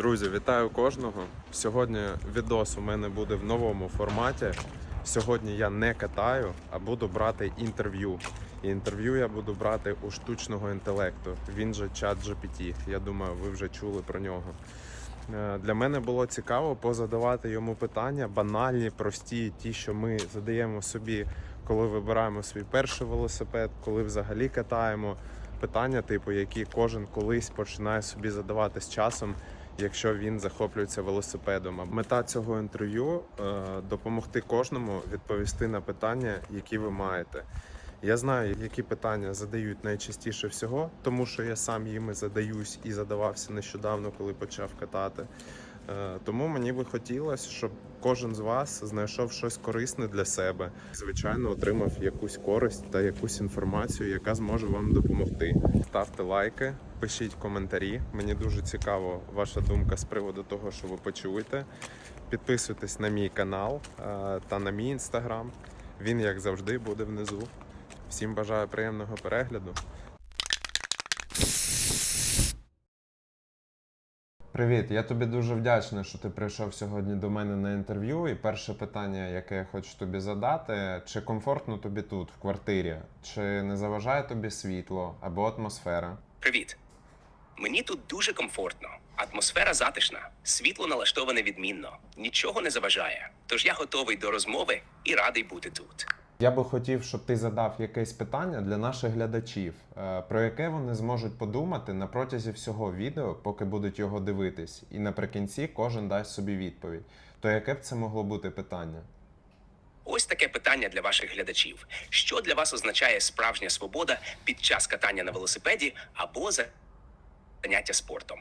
Друзі, вітаю кожного. Сьогодні відос у мене буде в новому форматі. Сьогодні я не катаю, а буду брати інтерв'ю. І інтерв'ю я буду брати у штучного інтелекту. Він же чат GPT. Я думаю, ви вже чули про нього. Е, Для мене було цікаво позадавати йому питання, банальні, прості, ті, що ми задаємо собі, коли вибираємо свій перший велосипед, коли взагалі катаємо. Питання, типу, які кожен колись починає собі задавати з часом, якщо він захоплюється велосипедом. Мета цього інтерв'ю е, допомогти кожному відповісти на питання, які ви маєте. Я знаю, які питання задають найчастіше всього, тому що я сам їми задаюсь і задавався нещодавно, коли почав катати. Е, Тому мені би хотілося, щоб кожен з вас знайшов щось корисне для себе. Звичайно, отримав якусь користь та якусь інформацію, яка зможе вам допомогти. Ставте лайки, пишіть коментарі. Мені дуже цікаво ваша думка з приводу того, що ви почуєте. Підписуйтесь на мій канал е, та на мій інстаграм. Він, як завжди, буде внизу. Всім бажаю приємного перегляду. Привіт, я тобі дуже вдячний, що ти прийшов сьогодні до мене на інтерв'ю. І перше питання, яке я хочу тобі задати: чи комфортно тобі тут, в квартирі? Чи не заважає тобі світло або атмосфера? Привіт. Мені тут дуже комфортно. Атмосфера затишна, світло налаштоване відмінно, нічого не заважає. Тож я готовий до розмови і радий бути тут. Я би хотів, щоб ти задав якесь питання для наших глядачів, е, про яке вони зможуть подумати на протязі всього відео, поки будуть його дивитись, і наприкінці кожен дасть собі відповідь. То яке б це могло бути питання? Ось таке питання для ваших глядачів: що для вас означає справжня свобода під час катання на велосипеді або заняття спортом?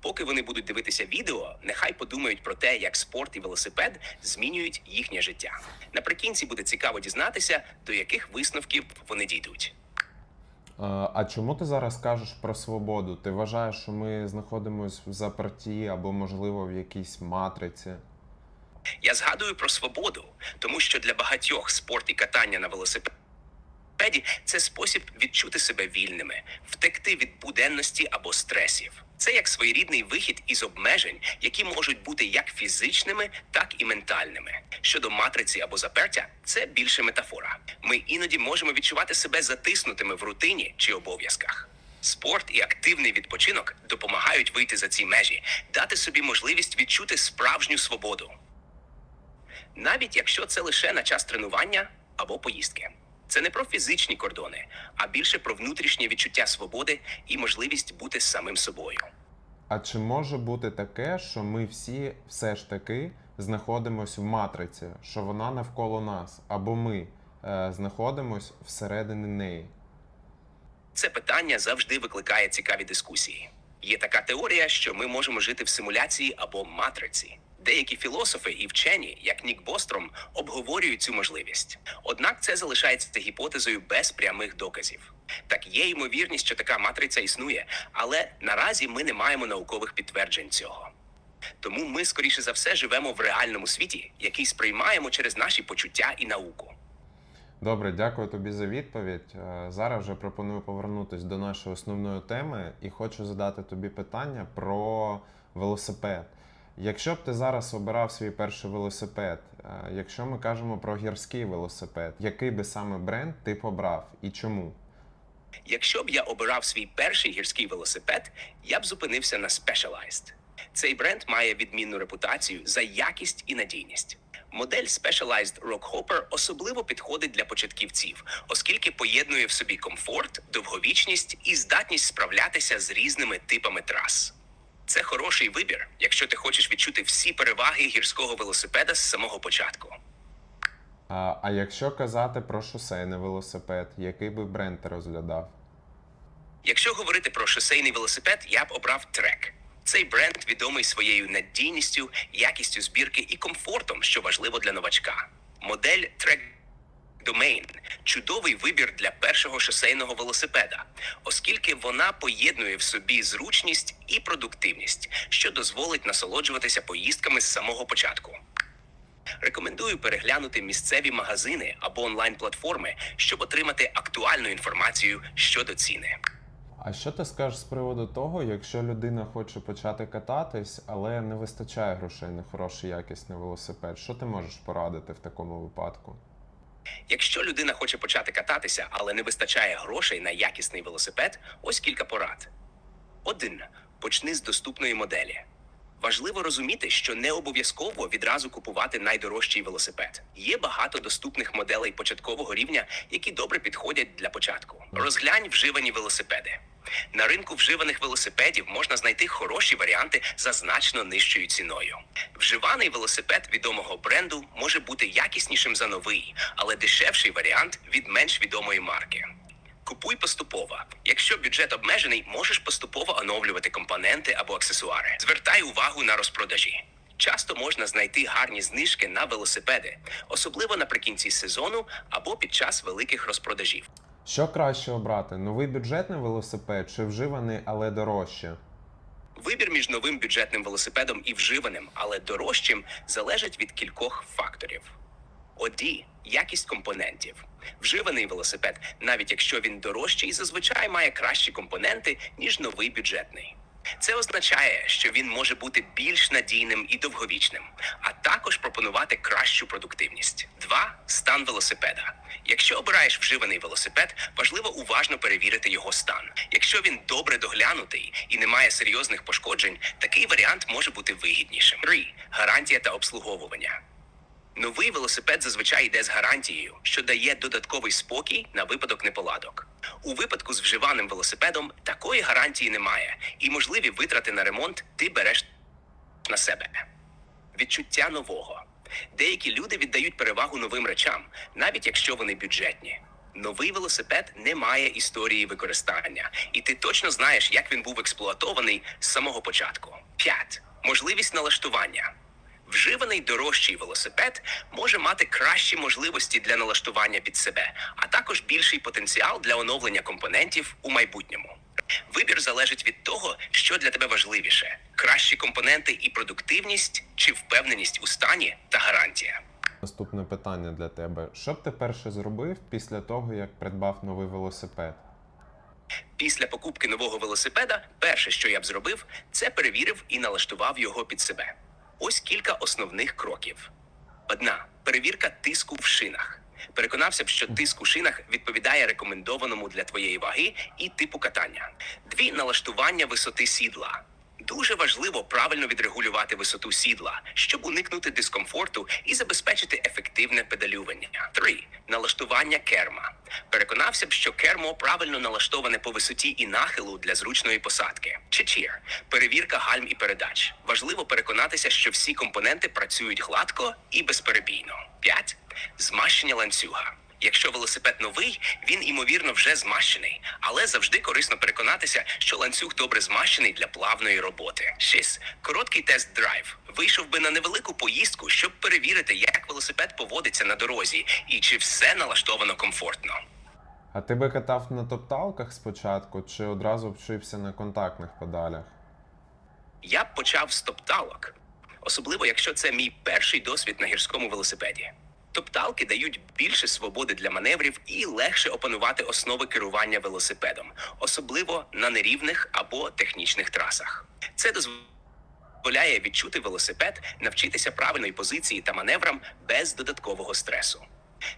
Поки вони будуть дивитися відео, нехай подумають про те, як спорт і велосипед змінюють їхнє життя. Наприкінці буде цікаво дізнатися, до яких висновків вони дійдуть. А чому ти зараз кажеш про свободу? Ти вважаєш, що ми знаходимося в заперті або, можливо, в якійсь матриці? Я згадую про свободу, тому що для багатьох спорт і катання на велосипеді це спосіб відчути себе вільними, втекти від буденності або стресів. Це як своєрідний вихід із обмежень, які можуть бути як фізичними, так і ментальними. Щодо матриці або запертя, це більше метафора. Ми іноді можемо відчувати себе затиснутими в рутині чи обов'язках. Спорт і активний відпочинок допомагають вийти за ці межі, дати собі можливість відчути справжню свободу навіть якщо це лише на час тренування або поїздки. Це не про фізичні кордони, а більше про внутрішнє відчуття свободи і можливість бути самим собою. А чи може бути таке, що ми всі все ж таки знаходимося в матриці, що вона навколо нас, або ми е, знаходимось всередині неї? Це питання завжди викликає цікаві дискусії. Є така теорія, що ми можемо жити в симуляції або матриці. Деякі філософи і вчені, як Нік Бостром, обговорюють цю можливість. Однак це залишається гіпотезою без прямих доказів. Так є ймовірність, що така матриця існує, але наразі ми не маємо наукових підтверджень цього. Тому ми, скоріше за все, живемо в реальному світі, який сприймаємо через наші почуття і науку. Добре, дякую тобі за відповідь. Е, Зараз вже пропоную повернутися до нашої основної теми і хочу задати тобі питання про велосипед. Якщо б ти зараз обирав свій перший велосипед, е, якщо ми кажемо про гірський велосипед, який би саме бренд ти б обрав і чому? Якщо б я обирав свій перший гірський велосипед, я б зупинився на Specialized. Цей бренд має відмінну репутацію за якість і надійність. Модель Specialized Rockhopper особливо підходить для початківців, оскільки поєднує в собі комфорт, довговічність і здатність справлятися з різними типами трас. Це хороший вибір, якщо ти хочеш відчути всі переваги гірського велосипеда з самого початку. А, а якщо казати про шосейний велосипед, який би бренд ти розглядав? Якщо говорити про шосейний велосипед, я б обрав Trek. Цей бренд відомий своєю надійністю, якістю збірки і комфортом, що важливо для новачка. Модель Trek Domain – чудовий вибір для першого шосейного велосипеда, оскільки вона поєднує в собі зручність і продуктивність, що дозволить насолоджуватися поїздками з самого початку. Рекомендую переглянути місцеві магазини або онлайн-платформи, щоб отримати актуальну інформацію щодо ціни. А що ти скажеш з приводу того, якщо людина хоче почати кататись, але не вистачає грошей на хороший якісний велосипед? Що ти можеш порадити в такому випадку? Якщо людина хоче почати кататися, але не вистачає грошей на якісний велосипед, ось кілька порад. 1. Почни з доступної моделі. Важливо розуміти, що не обов'язково відразу купувати найдорожчий велосипед. Є багато доступних моделей початкового рівня, які добре підходять для початку. Розглянь вживані велосипеди. На ринку вживаних велосипедів можна знайти хороші варіанти за значно нижчою ціною. Вживаний велосипед відомого бренду може бути якіснішим за новий, але дешевший варіант від менш відомої марки. Купуй поступово. Якщо бюджет обмежений, можеш поступово оновлювати компоненти або аксесуари. Звертай увагу на розпродажі. Часто можна знайти гарні знижки на велосипеди, особливо наприкінці сезону або під час великих розпродажів. Що краще обрати? Новий бюджетний велосипед чи вживаний, але дорожче? Вибір між новим бюджетним велосипедом і вживаним, але дорожчим, залежить від кількох факторів. Оді якість компонентів. Вживаний велосипед, навіть якщо він дорожчий, зазвичай має кращі компоненти, ніж новий бюджетний. Це означає, що він може бути більш надійним і довговічним, а також пропонувати кращу продуктивність. 2. стан велосипеда. Якщо обираєш вживаний велосипед, важливо уважно перевірити його стан. Якщо він добре доглянутий і не має серйозних пошкоджень, такий варіант може бути вигіднішим. 3. гарантія та обслуговування. Новий велосипед зазвичай йде з гарантією, що дає додатковий спокій на випадок неполадок. У випадку з вживаним велосипедом такої гарантії немає, і можливі витрати на ремонт ти береш на себе. Відчуття нового. Деякі люди віддають перевагу новим речам, навіть якщо вони бюджетні. Новий велосипед не має історії використання, і ти точно знаєш, як він був експлуатований з самого початку. 5. Можливість налаштування. Вживаний дорожчий велосипед може мати кращі можливості для налаштування під себе, а також більший потенціал для оновлення компонентів у майбутньому. Вибір залежить від того, що для тебе важливіше: кращі компоненти і продуктивність, чи впевненість у стані та гарантія. Наступне питання для тебе: що б ти перше зробив після того, як придбав новий велосипед? Після покупки нового велосипеда, перше, що я б зробив, це перевірив і налаштував його під себе. Ось кілька основних кроків. Одна перевірка тиску в шинах. Переконався б, що тиск у шинах відповідає рекомендованому для твоєї ваги і типу катання. Дві налаштування висоти сідла. Дуже важливо правильно відрегулювати висоту сідла, щоб уникнути дискомфорту і забезпечити ефективне педалювання. Три налаштування керма. Переконався б, що кермо правильно налаштоване по висоті і нахилу для зручної посадки. Чечір перевірка гальм і передач. Важливо переконатися, що всі компоненти працюють гладко і безперебійно. 5. змащення ланцюга. Якщо велосипед новий, він імовірно вже змащений, але завжди корисно переконатися, що ланцюг добре змащений для плавної роботи. 6. короткий тест-драйв. Вийшов би на невелику поїздку, щоб перевірити, як велосипед поводиться на дорозі і чи все налаштовано комфортно. А ти би катав на топталках спочатку, чи одразу вчився на контактних педалях? Я б почав з топталок, особливо якщо це мій перший досвід на гірському велосипеді. Топталки дають більше свободи для маневрів і легше опанувати основи керування велосипедом, особливо на нерівних або технічних трасах. Це дозволяє відчути велосипед, навчитися правильної позиції та маневрам без додаткового стресу.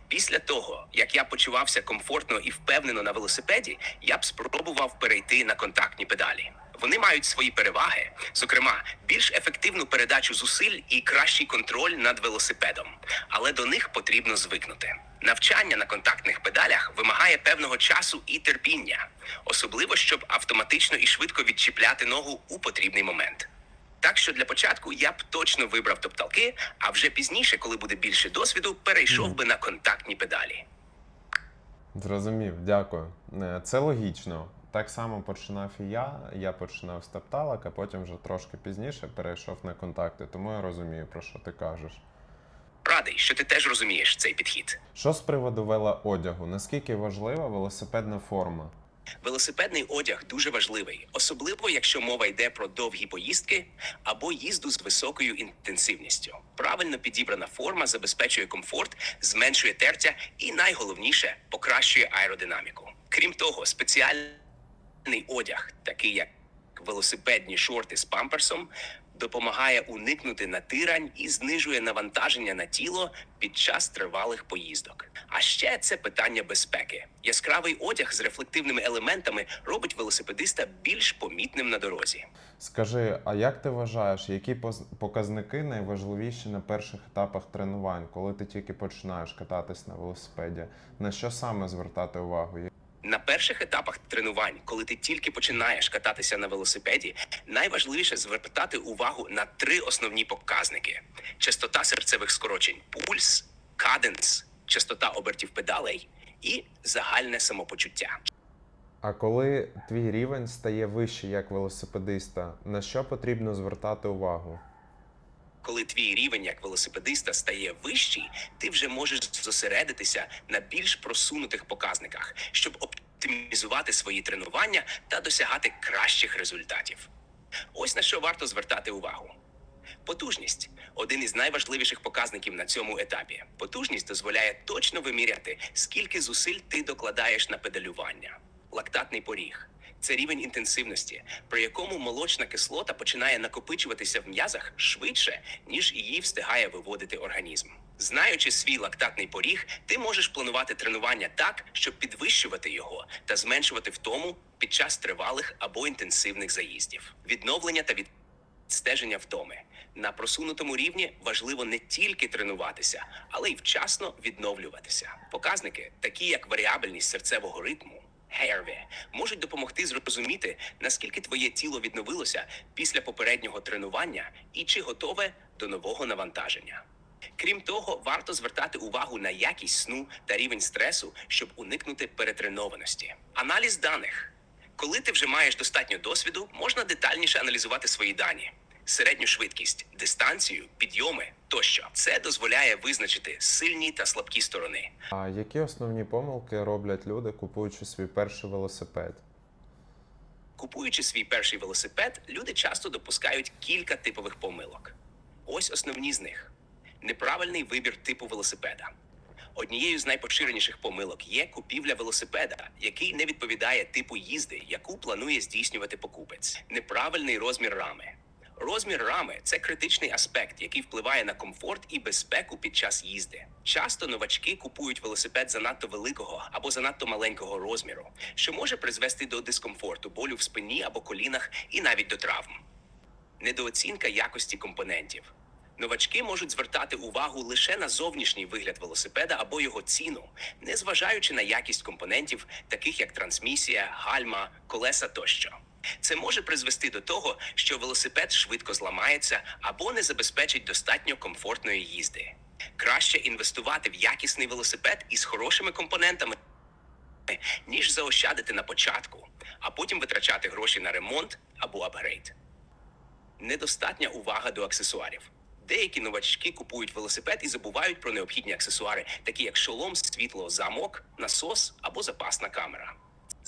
Після того, як я почувався комфортно і впевнено на велосипеді, я б спробував перейти на контактні педалі. Вони мають свої переваги, зокрема, більш ефективну передачу зусиль і кращий контроль над велосипедом, але до них потрібно звикнути. Навчання на контактних педалях вимагає певного часу і терпіння, особливо щоб автоматично і швидко відчіпляти ногу у потрібний момент. Так що для початку я б точно вибрав топталки, а вже пізніше, коли буде більше досвіду, перейшов би на контактні педалі. Зрозумів, дякую. Е, Це логічно. Так само починав і я. Я починав з топталок, а потім вже трошки пізніше перейшов на контакти, тому я розумію, про що ти кажеш. Радий, що ти теж розумієш цей підхід. Що з приводу велоодягу? Наскільки важлива велосипедна форма? Велосипедний одяг дуже важливий, особливо якщо мова йде про довгі поїздки або їзду з високою інтенсивністю. Правильно підібрана форма забезпечує комфорт, зменшує тертя і найголовніше покращує аеродинаміку. Крім того, спеціальна одяг, такий як велосипедні шорти з памперсом, допомагає уникнути натирань і знижує навантаження на тіло під час тривалих поїздок. А ще це питання безпеки. Яскравий одяг з рефлективними елементами робить велосипедиста більш помітним на дорозі. Скажи, а як ти вважаєш, які показники найважливіші на перших етапах тренувань, коли ти тільки починаєш кататись на велосипеді? На що саме звертати увагу? На перших етапах тренувань, коли ти тільки починаєш кататися на велосипеді, найважливіше звертати увагу на три основні показники: частота серцевих скорочень, пульс, каденс, частота обертів педалей і загальне самопочуття. А коли твій рівень стає вищий як велосипедиста, на що потрібно звертати увагу? Коли твій рівень як велосипедиста стає вищий, ти вже можеш зосередитися на більш просунутих показниках, щоб оптимізувати свої тренування та досягати кращих результатів. Ось на що варто звертати увагу. Потужність один із найважливіших показників на цьому етапі. Потужність дозволяє точно виміряти, скільки зусиль ти докладаєш на педалювання. Лактатний поріг це рівень інтенсивності, при якому молочна кислота починає накопичуватися в м'язах швидше, ніж її встигає виводити організм. Знаючи свій лактатний поріг, ти можеш планувати тренування так, щоб підвищувати його та зменшувати втому під час тривалих або інтенсивних заїздів. Відновлення та від стеження втоми. На просунутому рівні важливо не тільки тренуватися, але й вчасно відновлюватися. Показники, такі як варіабельність серцевого ритму, HRV, можуть допомогти зрозуміти, наскільки твоє тіло відновилося після попереднього тренування і чи готове до нового навантаження. Крім того, варто звертати увагу на якість сну та рівень стресу, щоб уникнути перетренованості. Аналіз даних. Коли ти вже маєш достатньо досвіду, можна детальніше аналізувати свої дані. Середню швидкість, дистанцію, підйоми тощо. Це дозволяє визначити сильні та слабкі сторони. А які основні помилки роблять люди, купуючи свій перший велосипед? Купуючи свій перший велосипед, люди часто допускають кілька типових помилок. Ось основні з них: неправильний вибір типу велосипеда. Однією з найпоширеніших помилок є купівля велосипеда, який не відповідає типу їзди, яку планує здійснювати покупець. Неправильний розмір рами. Розмір рами це критичний аспект, який впливає на комфорт і безпеку під час їзди. Часто новачки купують велосипед занадто великого або занадто маленького розміру, що може призвести до дискомфорту, болю в спині або колінах і навіть до травм. Недооцінка якості компонентів. Новачки можуть звертати увагу лише на зовнішній вигляд велосипеда або його ціну, не зважаючи на якість компонентів, таких як трансмісія, гальма, колеса тощо. Це може призвести до того, що велосипед швидко зламається або не забезпечить достатньо комфортної їзди. Краще інвестувати в якісний велосипед із хорошими компонентами, ніж заощадити на початку, а потім витрачати гроші на ремонт або апгрейд недостатня увага до аксесуарів. Деякі новачки купують велосипед і забувають про необхідні аксесуари, такі як шолом, світло, замок, насос або запасна камера.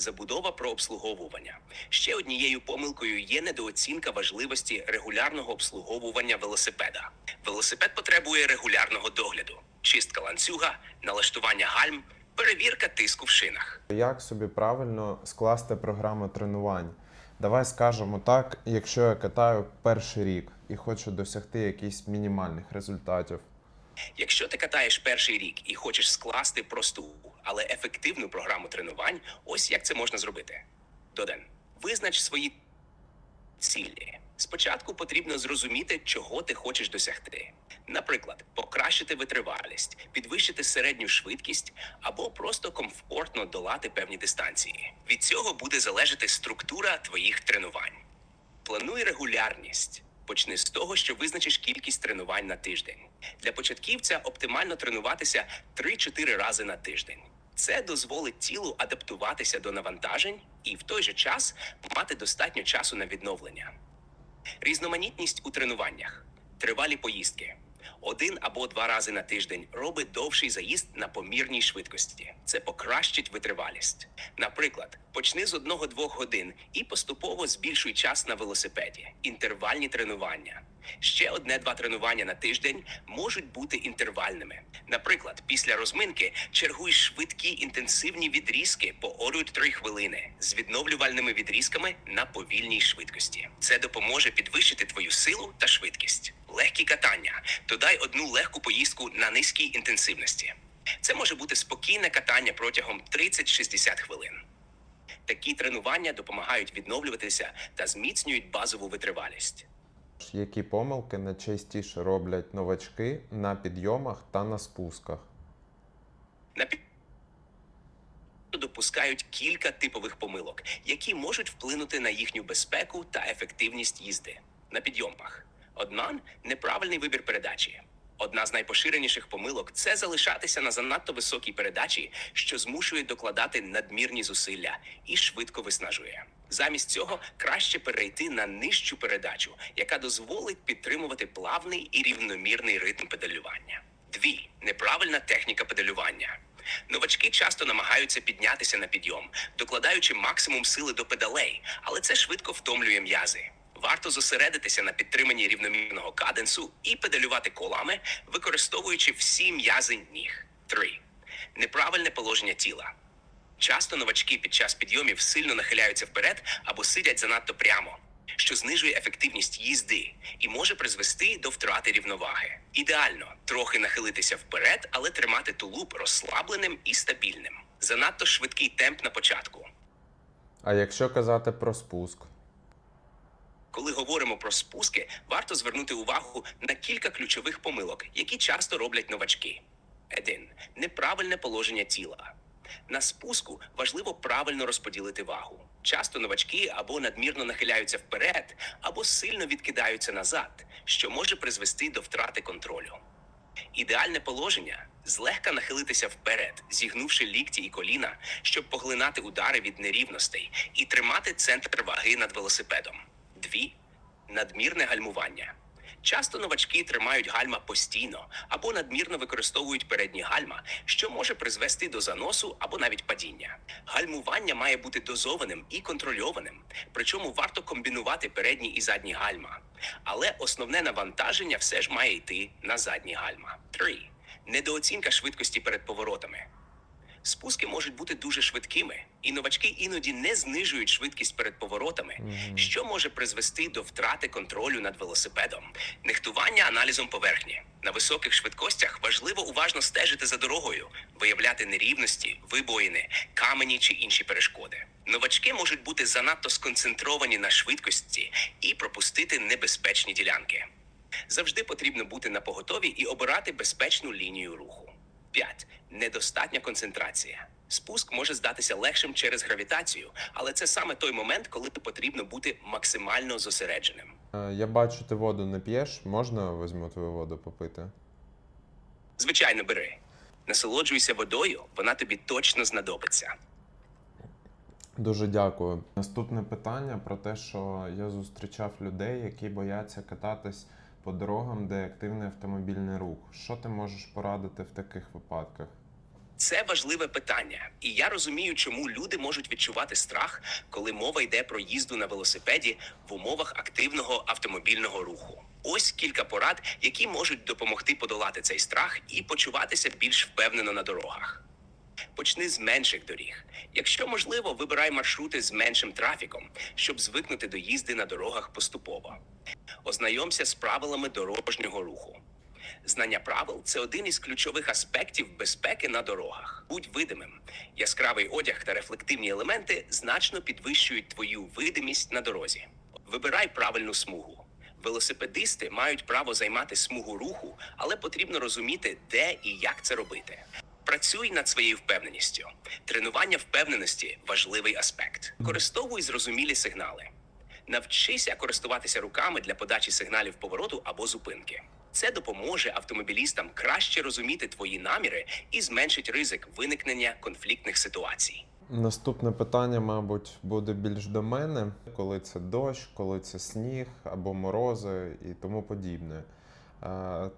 Забудова про обслуговування. Ще однією помилкою є недооцінка важливості регулярного обслуговування велосипеда. Велосипед потребує регулярного догляду: чистка ланцюга, налаштування гальм, перевірка тиску в шинах. Як собі правильно скласти програму тренувань? Давай скажемо так, якщо я катаю перший рік і хочу досягти якихось мінімальних результатів. Якщо ти катаєш перший рік і хочеш скласти просту, але ефективну програму тренувань, ось як це можна зробити. Доден, визнач свої цілі. Спочатку потрібно зрозуміти, чого ти хочеш досягти. Наприклад, покращити витривалість, підвищити середню швидкість або просто комфортно долати певні дистанції. Від цього буде залежати структура твоїх тренувань. Плануй регулярність. Почни з того, що визначиш кількість тренувань на тиждень. Для початківця оптимально тренуватися 3-4 рази на тиждень. Це дозволить тілу адаптуватися до навантажень і в той же час мати достатньо часу на відновлення. Різноманітність у тренуваннях, тривалі поїздки. Один або два рази на тиждень робить довший заїзд на помірній швидкості. Це покращить витривалість. Наприклад, почни з одного-двох годин і поступово збільшуй час на велосипеді, інтервальні тренування. Ще одне-два тренування на тиждень можуть бути інтервальними. Наприклад, після розминки чергуй швидкі інтенсивні відрізки по 1-3 хвилини з відновлювальними відрізками на повільній швидкості. Це допоможе підвищити твою силу та швидкість. Легкі катання. Додай одну легку поїздку на низькій інтенсивності. Це може бути спокійне катання протягом 30-60 хвилин. Такі тренування допомагають відновлюватися та зміцнюють базову витривалість. Які помилки найчастіше роблять новачки на підйомах та на спусках? На пі- допускають кілька типових помилок, які можуть вплинути на їхню безпеку та ефективність їзди на підйомах. Одна неправильний вибір передачі. Одна з найпоширеніших помилок це залишатися на занадто високій передачі, що змушує докладати надмірні зусилля і швидко виснажує. Замість цього краще перейти на нижчу передачу, яка дозволить підтримувати плавний і рівномірний ритм педалювання. Дві неправильна техніка педалювання. Новачки часто намагаються піднятися на підйом, докладаючи максимум сили до педалей, але це швидко втомлює м'язи. Варто зосередитися на підтриманні рівномірного каденсу і педалювати колами, використовуючи всі м'язи ніг. 3. Неправильне положення тіла. Часто новачки під час підйомів сильно нахиляються вперед або сидять занадто прямо, що знижує ефективність їзди і може призвести до втрати рівноваги. Ідеально трохи нахилитися вперед, але тримати тулуб розслабленим і стабільним. Занадто швидкий темп на початку. А якщо казати про спуск? Коли говоримо про спуски, варто звернути увагу на кілька ключових помилок, які часто роблять новачки. 1. Неправильне положення тіла. На спуску важливо правильно розподілити вагу. Часто новачки або надмірно нахиляються вперед, або сильно відкидаються назад, що може призвести до втрати контролю. Ідеальне положення злегка нахилитися вперед, зігнувши лікті і коліна, щоб поглинати удари від нерівностей і тримати центр ваги над велосипедом. Дві надмірне гальмування. Часто новачки тримають гальма постійно або надмірно використовують передні гальма, що може призвести до заносу або навіть падіння. Гальмування має бути дозованим і контрольованим, причому варто комбінувати передні і задні гальма. Але основне навантаження все ж має йти на задні гальма. 3. Недооцінка швидкості перед поворотами. Спуски можуть бути дуже швидкими, і новачки іноді не знижують швидкість перед поворотами, що може призвести до втрати контролю над велосипедом. Нехтування аналізом поверхні. На високих швидкостях важливо уважно стежити за дорогою, виявляти нерівності, вибоїни, камені чи інші перешкоди. Новачки можуть бути занадто сконцентровані на швидкості і пропустити небезпечні ділянки. Завжди потрібно бути на поготові і обирати безпечну лінію руху. 5. Недостатня концентрація. Спуск може здатися легшим через гравітацію, але це саме той момент, коли потрібно бути максимально зосередженим. Е, Я бачу, ти воду не п'єш, можна візьму твою воду попити? Звичайно, бери. Насолоджуйся водою, вона тобі точно знадобиться. Дуже дякую. Наступне питання про те, що я зустрічав людей, які бояться кататись по дорогам, де активний автомобільний рух. Що ти можеш порадити в таких випадках? Це важливе питання, і я розумію, чому люди можуть відчувати страх, коли мова йде про їзду на велосипеді в умовах активного автомобільного руху. Ось кілька порад, які можуть допомогти подолати цей страх і почуватися більш впевнено на дорогах. Почни з менших доріг. Якщо можливо, вибирай маршрути з меншим трафіком, щоб звикнути до їзди на дорогах поступово. Ознайомся з правилами дорожнього руху. Знання правил це один із ключових аспектів безпеки на дорогах. Будь видимим. Яскравий одяг та рефлективні елементи значно підвищують твою видимість на дорозі. Вибирай правильну смугу. Велосипедисти мають право займати смугу руху, але потрібно розуміти, де і як це робити. Працюй над своєю впевненістю. Тренування впевненості важливий аспект. Користовуй зрозумілі сигнали. Навчися користуватися руками для подачі сигналів повороту або зупинки. Це допоможе автомобілістам краще розуміти твої наміри і зменшить ризик виникнення конфліктних ситуацій. Наступне питання, мабуть, буде більш до мене, коли це дощ, коли це сніг або морози і тому подібне.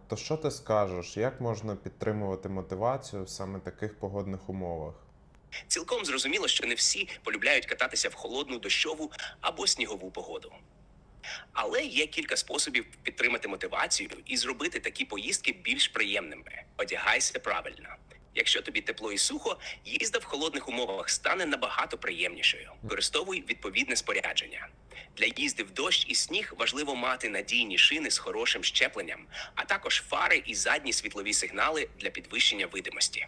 То що ти скажеш, як можна підтримувати мотивацію в саме таких погодних умовах? Цілком зрозуміло, що не всі полюбляють кататися в холодну дощову або снігову погоду. Але є кілька способів підтримати мотивацію і зробити такі поїздки більш приємними. Одягайся правильно. Якщо тобі тепло і сухо, їзда в холодних умовах стане набагато приємнішою. Використовуй відповідне спорядження. Для їзди в дощ і сніг важливо мати надійні шини з хорошим щепленням, а також фари і задні світлові сигнали для підвищення видимості.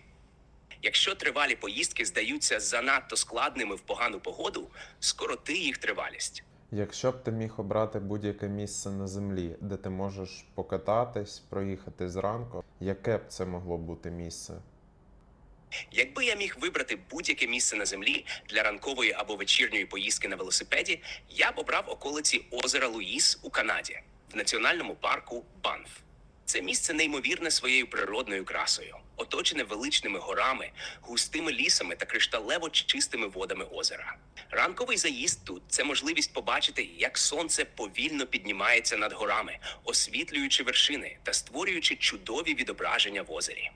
Якщо тривалі поїздки здаються занадто складними в погану погоду, скороти їх тривалість. Якщо б ти міг обрати будь-яке місце на землі, де ти можеш покататись, проїхати зранку, яке б це могло бути місце? Якби я міг вибрати будь-яке місце на землі для ранкової або вечірньої поїздки на велосипеді, я б обрав околиці озера Луїс у Канаді в національному парку Банф. Це місце неймовірне своєю природною красою, оточене величними горами, густими лісами та кришталево чистими водами озера. Ранковий заїзд тут це можливість побачити, як сонце повільно піднімається над горами, освітлюючи вершини та створюючи чудові відображення в озері.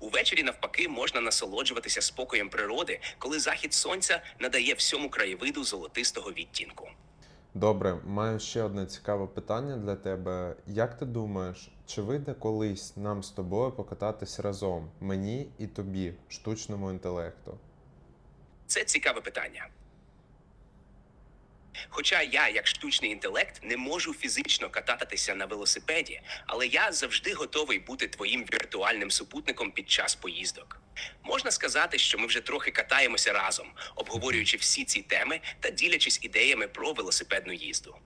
Увечері, навпаки, можна насолоджуватися спокоєм природи, коли захід сонця надає всьому краєвиду золотистого відтінку. Добре, маю ще одне цікаве питання для тебе. Як ти думаєш, чи вийде колись нам з тобою покататись разом, мені і тобі, штучному інтелекту? Це цікаве питання. Хоча я, як штучний інтелект, не можу фізично кататися на велосипеді, але я завжди готовий бути твоїм віртуальним супутником під час поїздок. Можна сказати, що ми вже трохи катаємося разом, обговорюючи всі ці теми та ділячись ідеями про велосипедну їзду.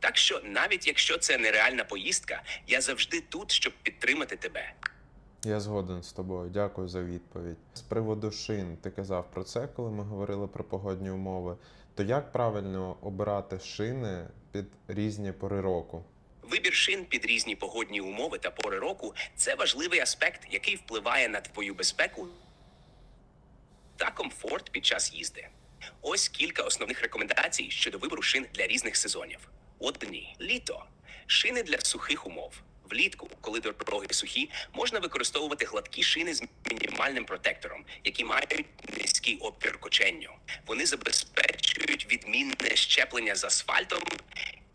Так що, навіть якщо це нереальна поїздка, я завжди тут, щоб підтримати тебе. Я згоден з тобою, дякую за відповідь. З приводу шин, ти казав про це, коли ми говорили про погодні умови. То як правильно обирати шини під різні пори року? Вибір шин під різні погодні умови та пори року це важливий аспект, який впливає на твою безпеку та комфорт під час їзди. Ось кілька основних рекомендацій щодо вибору шин для різних сезонів. Одні літо шини для сухих умов. Влітку, коли дороги сухі, можна використовувати гладкі шини з мінімальним протектором, які мають низький опір коченню. Вони забезпечують відмінне щеплення з асфальтом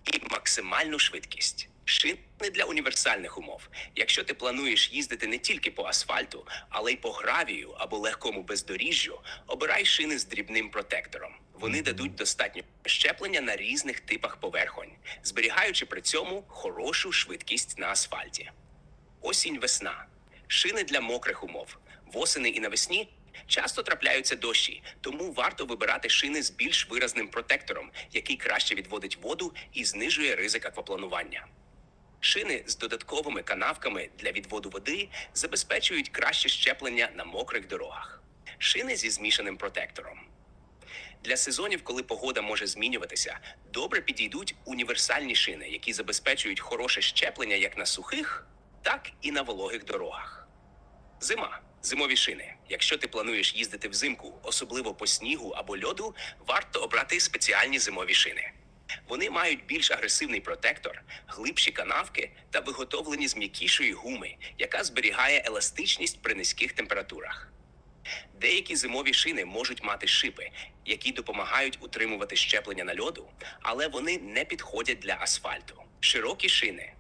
і максимальну швидкість. Шини для універсальних умов. Якщо ти плануєш їздити не тільки по асфальту, але й по гравію або легкому бездоріжжю, обирай шини з дрібним протектором. Вони дадуть достатньо щеплення на різних типах поверхонь, зберігаючи при цьому хорошу швидкість на асфальті. Осінь весна. Шини для мокрих умов. Восени і навесні часто трапляються дощі, тому варто вибирати шини з більш виразним протектором, який краще відводить воду і знижує ризик аквапланування. Шини з додатковими канавками для відводу води забезпечують краще щеплення на мокрих дорогах. Шини зі змішаним протектором. Для сезонів, коли погода може змінюватися, добре підійдуть універсальні шини, які забезпечують хороше щеплення як на сухих, так і на вологих дорогах. Зима. Зимові шини. Якщо ти плануєш їздити взимку, особливо по снігу або льоду, варто обрати спеціальні зимові шини. Вони мають більш агресивний протектор, глибші канавки та виготовлені з м'якішої гуми, яка зберігає еластичність при низьких температурах. Деякі зимові шини можуть мати шипи, які допомагають утримувати щеплення на льоду, але вони не підходять для асфальту. Широкі шини.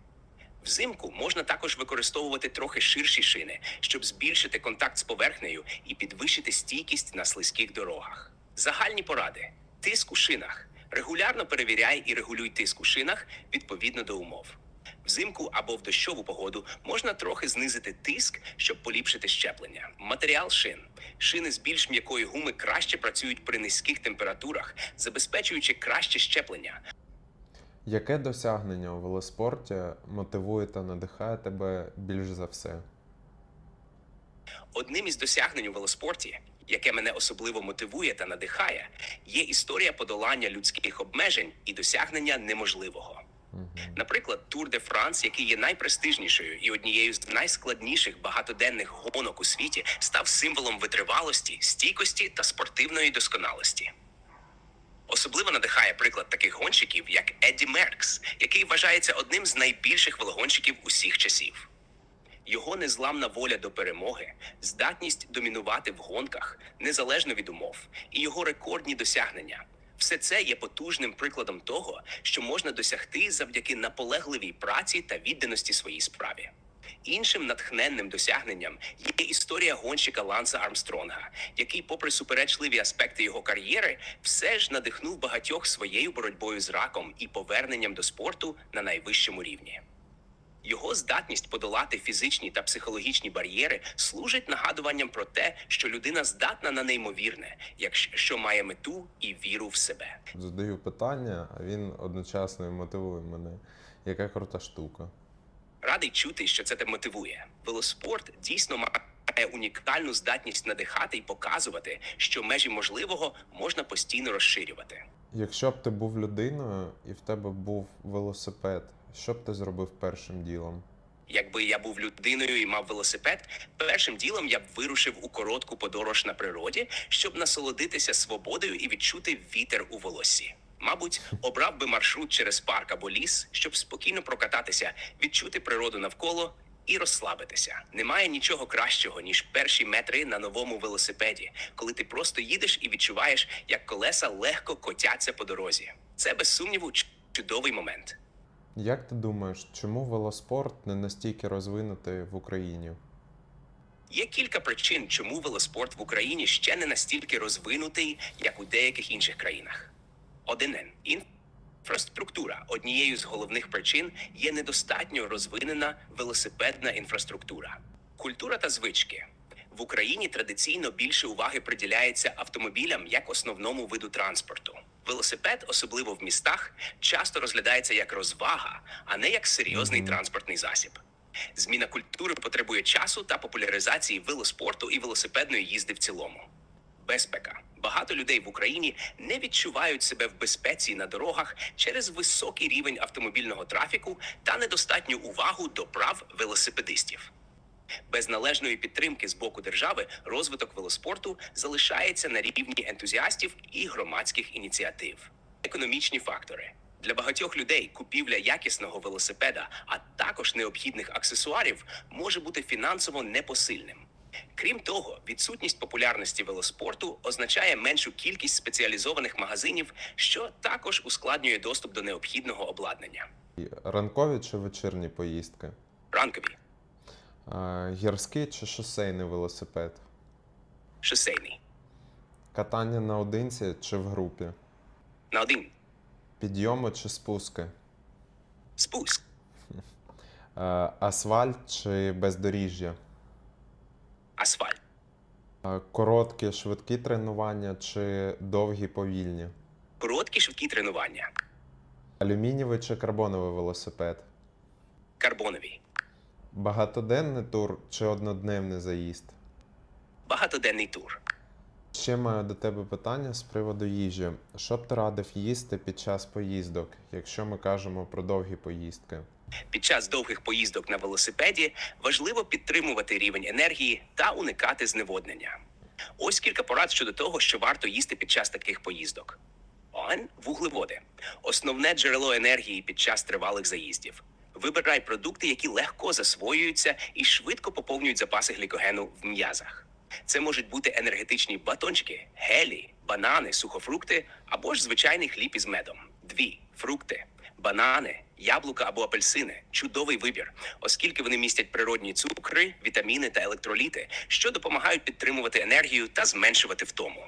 Взимку можна також використовувати трохи ширші шини, щоб збільшити контакт з поверхнею і підвищити стійкість на слизьких дорогах. Загальні поради: тиск у шинах. Регулярно перевіряй і регулюй тиск у шинах відповідно до умов. Взимку або в дощову погоду можна трохи знизити тиск, щоб поліпшити щеплення. Матеріал шин. Шини з більш м'якої гуми краще працюють при низьких температурах, забезпечуючи краще щеплення. Яке досягнення у велоспорті мотивує та надихає тебе більш за все? Одним із досягнень у велоспорті, яке мене особливо мотивує та надихає, є історія подолання людських обмежень і досягнення неможливого. Наприклад, Тур де Франс, який є найпрестижнішою і однією з найскладніших багатоденних гонок у світі, став символом витривалості, стійкості та спортивної досконалості. Особливо надихає приклад таких гонщиків, як Едді Меркс, який вважається одним з найбільших велогонщиків усіх часів. Його незламна воля до перемоги, здатність домінувати в гонках незалежно від умов, і його рекордні досягнення Все це є потужним прикладом того, що можна досягти завдяки наполегливій праці та відданості своїй справі. Іншим натхненним досягненням є історія гонщика Ланса Армстронга, який, попри суперечливі аспекти його кар'єри, все ж надихнув багатьох своєю боротьбою з раком і поверненням до спорту на найвищому рівні. Його здатність подолати фізичні та психологічні бар'єри служить нагадуванням про те, що людина здатна на неймовірне, якщо має мету і віру в себе. Задаю питання, а він одночасно мотивує мене. Яка крута штука. Радий чути, що це тебе мотивує. Велоспорт дійсно має унікальну здатність надихати і показувати, що межі можливого можна постійно розширювати. Якщо б ти був людиною і в тебе був велосипед, що б ти зробив першим ділом? Якби я був людиною і мав велосипед, першим ділом я б вирушив у коротку подорож на природі, щоб насолодитися свободою і відчути вітер у волосі. Мабуть, обрав би маршрут через парк або ліс, щоб спокійно прокататися, відчути природу навколо і розслабитися. Немає нічого кращого, ніж перші метри на новому велосипеді, коли ти просто їдеш і відчуваєш, як колеса легко котяться по дорозі. Це без сумніву чудовий момент. Як ти думаєш, чому велоспорт не настільки розвинутий в Україні? Є кілька причин, чому велоспорт в Україні ще не настільки розвинутий, як у деяких інших країнах. Один інфраструктура. Однією з головних причин є недостатньо розвинена велосипедна інфраструктура. Культура та звички. В Україні традиційно більше уваги приділяється автомобілям як основному виду транспорту. Велосипед, особливо в містах, часто розглядається як розвага, а не як серйозний транспортний засіб. Зміна культури потребує часу та популяризації велоспорту і велосипедної їзди в цілому. Безпека. Багато людей в Україні не відчувають себе в безпеці на дорогах через високий рівень автомобільного трафіку та недостатню увагу до прав велосипедистів. Без належної підтримки з боку держави розвиток велоспорту залишається на рівні ентузіастів і громадських ініціатив. Економічні фактори для багатьох людей купівля якісного велосипеда, а також необхідних аксесуарів може бути фінансово непосильним. Крім того, відсутність популярності велоспорту означає меншу кількість спеціалізованих магазинів, що також ускладнює доступ до необхідного обладнання. Ранкові чи вечірні поїздки? Ранкові, Гірський чи шосейний велосипед? шосейний, Катання наодинці чи в групі? на один Підйоми чи спуски? спуск, Асфальт чи бездоріжжя? асфальт, Короткі, швидкі тренування чи довгі повільні? короткі швидкі тренування, Алюмінієвий чи карбоновий велосипед? карбонові, Багатоденний тур чи однодневний заїзд? багатоденний тур. Ще маю до тебе питання з приводу їжі. Що б ти радив їсти під час поїздок, якщо ми кажемо про довгі поїздки? Під час довгих поїздок на велосипеді важливо підтримувати рівень енергії та уникати зневоднення. Ось кілька порад щодо того, що варто їсти під час таких поїздок. Он вуглеводи основне джерело енергії під час тривалих заїздів. Вибирай продукти, які легко засвоюються і швидко поповнюють запаси глікогену в м'язах. Це можуть бути енергетичні батончики, гелі, банани, сухофрукти або ж звичайний хліб із медом. Дві фрукти, банани, яблука або апельсини чудовий вибір, оскільки вони містять природні цукри, вітаміни та електроліти, що допомагають підтримувати енергію та зменшувати втому.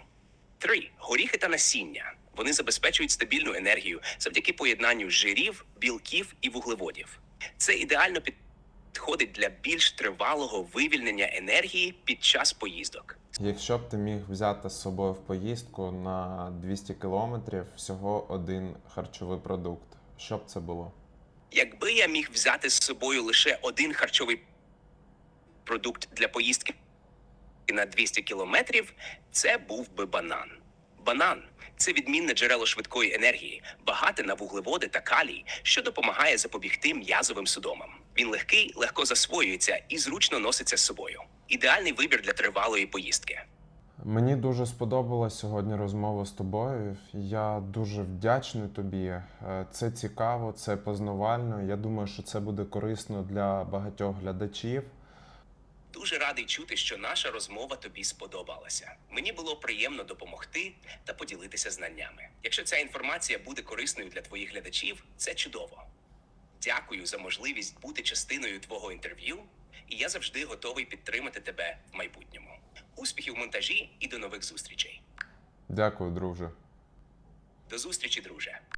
Три горіхи та насіння. Вони забезпечують стабільну енергію завдяки поєднанню жирів, білків і вуглеводів. Це ідеально підходить для більш тривалого вивільнення енергії під час поїздок. Якщо б ти міг взяти з собою в поїздку на 200 кілометрів всього один харчовий продукт, що б це було? Якби я міг взяти з собою лише один харчовий продукт для поїздки на 200 кілометрів, це був би банан. Банан це відмінне джерело швидкої енергії, багате на вуглеводи та калій, що допомагає запобігти м'язовим судомам. Він легкий, легко засвоюється і зручно носиться з собою. Ідеальний вибір для тривалої поїздки. Мені дуже сподобалась сьогодні розмова з тобою. Я дуже вдячний тобі. Е, Це цікаво, це познавально. Я думаю, що це буде корисно для багатьох глядачів. Дуже радий чути, що наша розмова тобі сподобалася. Мені було приємно допомогти та поділитися знаннями. Якщо ця інформація буде корисною для твоїх глядачів, це чудово. Дякую за можливість бути частиною твого інтерв'ю, і я завжди готовий підтримати тебе в майбутньому. Успіхів в монтажі і до нових зустрічей. Дякую, друже. До зустрічі, друже.